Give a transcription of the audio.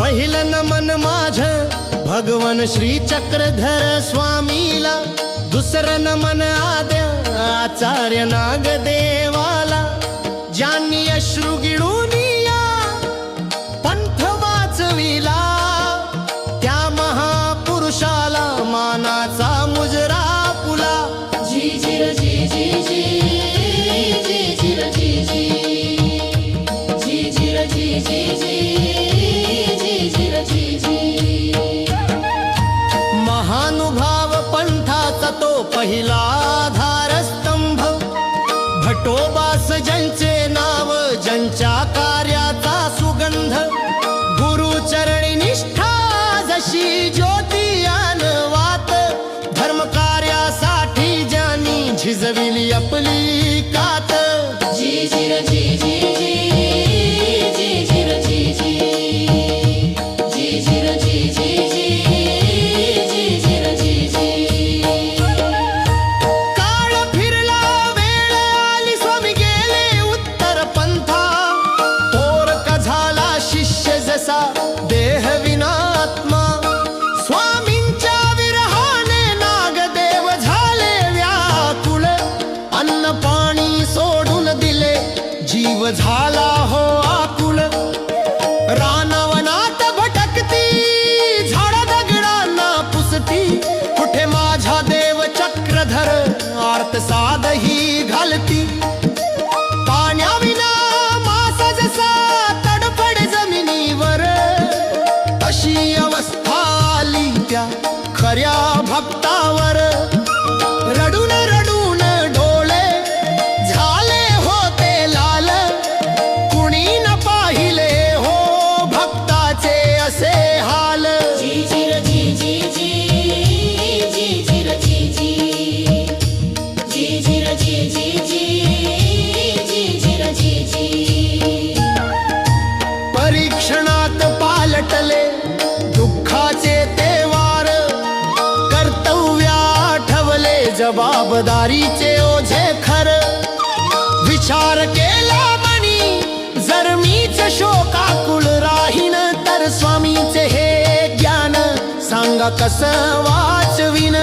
पहिलं नमन माझ भगवान श्री चक्रधर स्वामीला दुसरं नमन आद्य आचार्य नागदेवाला ज्यांनी अश्रू गिळून या पंथ वाचविला. महानुभाव पंथाचा तो पहिला आधारस्तंभ भटोबास ज्यांचे नाव ज्यांच्या कार्याचा सुगंध. गुरुचरणी निष्ठा जशी ज्योती वात. धर्मकार्यासाठी ज्यांनी झिजविली आपली quiera de जबाबदारीचे ओझे खर. विचार केला म्हणी जर मीच शोकाकुल राहीन तर स्वामीचे हे ज्ञान सांगा कस वाचविन?